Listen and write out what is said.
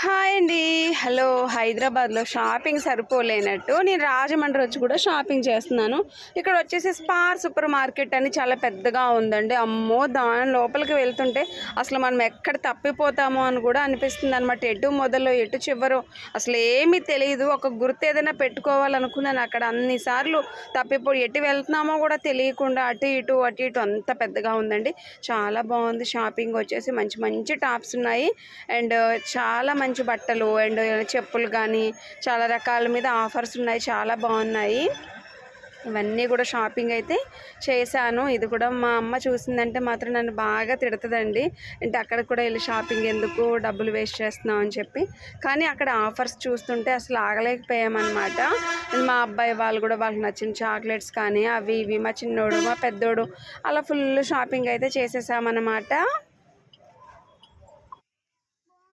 Hi అండి. Hello హైదరాబాద్లో shopping సరిపోలేనట్టు. నేను రాజమండ్రి వచ్చి కూడా షాపింగ్ చేస్తున్నాను. ఇక్కడ వచ్చేసి స్పార్ సూపర్ మార్కెట్ అని చాలా పెద్దగా ఉందండి. అమ్మో దాని లోపలికి వెళ్తుంటే అసలు మనం ఎక్కడ తప్పిపోతామో అని కూడా అనిపిస్తుంది అనమాట ఎటు మొదలు ఎటు చివరో అసలు ఏమీ తెలియదు ఒక గుర్తు ఏదైనా పెట్టుకోవాలనుకున్నాను అక్కడ అన్నిసార్లు తప్పిపోయి ఎటు వెళ్తున్నామో కూడా తెలియకుండా అటు ఇటు అటు ఇటు అంత పెద్దగా ఉందండి. చాలా బాగుంది షాపింగ్. వచ్చేసి మంచి మంచి టాప్స్ ఉన్నాయి. అండ్ చాలా మంచి బట్టలు అండ్ చెప్పులు కానీ చాలా రకాల మీద ఆఫర్స్ ఉన్నాయి. చాలా బాగున్నాయి. ఇవన్నీ కూడా షాపింగ్ అయితే చేశాను. ఇది కూడా మా అమ్మ చూసిందంటే మాత్రం నన్ను బాగా తిడుతుందండి. అంటే అక్కడ కూడా వెళ్ళి షాపింగ్ ఎందుకు డబ్బులు వేస్ట్ చేస్తున్నావు అని చెప్పి. కానీ అక్కడ ఆఫర్స్ చూస్తుంటే అసలు ఆగలేకపోయామన్నమాట. మా అబ్బాయి వాళ్ళు కూడా వాళ్ళకి నచ్చిన చాక్లెట్స్ కానీ అవి ఇవి మా చిన్నోడు మా పెద్దోడు అలా ఫుల్ షాపింగ్ అయితే చేసేసామన్నమాట.